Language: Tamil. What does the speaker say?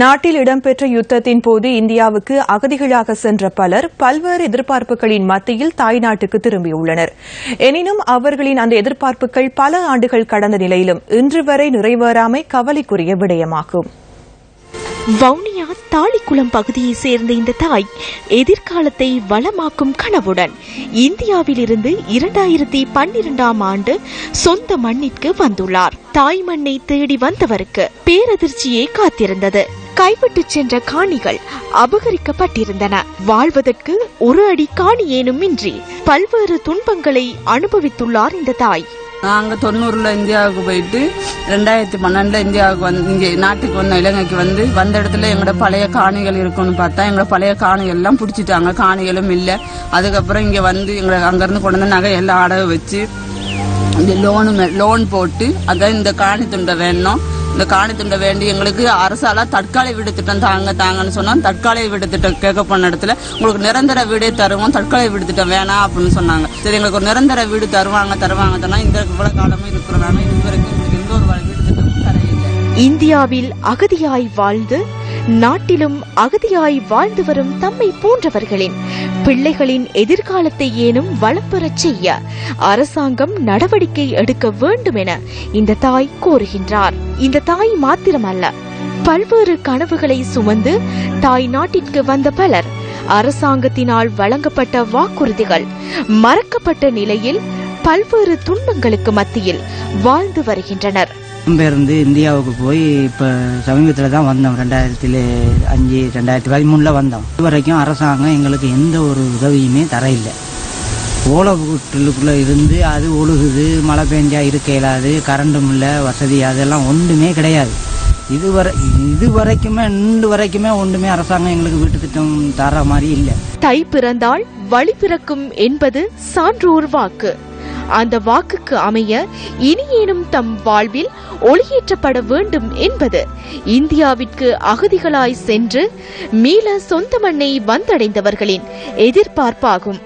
நாட்டில் இடம்பெற்ற யுத்தத்தின் போது இந்தியாவுக்கு அகதிகளாக சென்ற பலர் பல்வேறு எதிர்பார்ப்புகளின் மத்தியில் தாய்நாட்டுக்கு திரும்பியுள்ளனர். எனினும் அவர்களின் அந்த எதிர்பார்ப்புகள் பல ஆண்டுகள் கடந்த நிலையிலும் இன்று வரை நிறைவேறாமை கவலைக்குரிய விடயமாகும். வவுனியா தாளிக்குளம் பகுதியை சேர்ந்த இந்த தாய் எதிர்காலத்தை வளமாக்கும் கனவுடன் இந்தியாவிலிருந்து இரண்டாயிரத்தி பன்னிரெண்டாம் ஆண்டு சொந்த மண்ணிற்கு வந்துள்ளார். தாய் மண்ணை தேடி வந்தவருக்கு பேரதிர்ச்சியே காத்திருந்தது. கைவிட்டு சென்ற காணிகள் அபகரிக்கப்பட்டிருந்தன. வாழ்வதற்கு ஒரு அடி காணி ஏனுமின்றி பல்வேறு துன்பங்களை அனுபவித்துள்ளார் இந்த தாய். நாங்கள் தொண்ணூறில் இந்தியாவுக்கு போயிட்டு ரெண்டாயிரத்தி பன்னெண்டில் இந்தியாவுக்கு வந்து இங்கே நாட்டுக்கு வந்த இலங்கைக்கு வந்து வந்த இடத்துல எங்களோட பழைய காணிகள் இருக்குன்னு பார்த்தா எங்களோட பழைய காணிகள் எல்லாம் பிடிச்சிட்டாங்க. காணிகளும் இல்லை. அதுக்கப்புறம் இங்கே வந்து எங்களை அங்கேருந்து கொண்டு வந்து நகை எல்லாம் அடகு வச்சு இந்த லோனு லோன் போட்டு அதான் இந்த காணி துண்டை வேணும். இந்த காணி துண்டை வேண்டி எங்களுக்கு அரசால தற்காலிக வீடு திட்டம் தாங்க தாங்கன்னு சொன்னா தற்காலிக வீடு திட்டம் கேட்க போன இடத்துல உங்களுக்கு நிரந்தர வீடே தருவோம் தற்காலிக வீடு திட்டம் வேணாம் அப்படின்னு சொன்னாங்க. சரி எங்களுக்கு ஒரு நிரந்தர வீடு தருவாங்க தருவாங்க தானே இந்த இவ்வளவு காலமும் இருக்கிறனால இது வரைக்கும் எங்களுக்கு எந்த ஒரு வீடு திட்டமும் தரையில்லை இந்தியாவில் அகதியாய் வாழ்ந்து நாட்டிலும் அகதியாய் வாழ்ந்து வரும் தம்மை போன்றவர்களின் பிள்ளைகளின் எதிர்காலத்தை ஏனும் வளம் பெறச் செய்ய அரசாங்கம் நடவடிக்கை எடுக்க வேண்டும் என இந்த தாய் கோருகின்றார். இந்த தாய் மாத்திரமல்ல பல்வேறு கனவுகளை சுமந்து தாய் நாட்டிற்கு வந்த பலர் அரசாங்கத்தினால் வழங்கப்பட்ட வாக்குறுதிகள் மறக்கப்பட்ட நிலையில் பல்வேறு துன்பங்களுக்கு மத்தியில் வாழ்ந்து வருகின்றனர். இடம்பெயர்ந்து இந்தியாவுக்கு போய் இப்போ சமீபத்தில் தான் வந்தோம். ரெண்டாயிரத்தில் அஞ்சு ரெண்டாயிரத்தி பதிமூணில் வந்தோம். இது வரைக்கும் அரசாங்கம் எங்களுக்கு எந்த ஒரு உதவியுமே தர இல்லை ஓலப்புட்டுக்குள்ளே இருந்து அது ஒழுகுது மழை பெஞ்சா இருக்க இயலாது கரண்டும் இல்லை வசதி அதெல்லாம் ஒன்றுமே கிடையாது. இதுவரை இது வரைக்குமே இன்று வரைக்குமே ஒன்றுமே அரசாங்கம் எங்களுக்கு வீட்டு திட்டம் தர மாதிரி இல்லை. தை பிறந்தால் வழி பிறக்கும் என்பது சான்றோர் வாக்கு. அந்த வாக்குக்கு அமைய இனியேனும் தம் வாழ்வில் ஒளியேற்றப்பட வேண்டும் என்பது இந்தியாவிற்கு அகதிகளாய் சென்று மீள சொந்த மண்ணை வந்தடைந்தவர்களின் எதிர்பார்ப்பாகும்.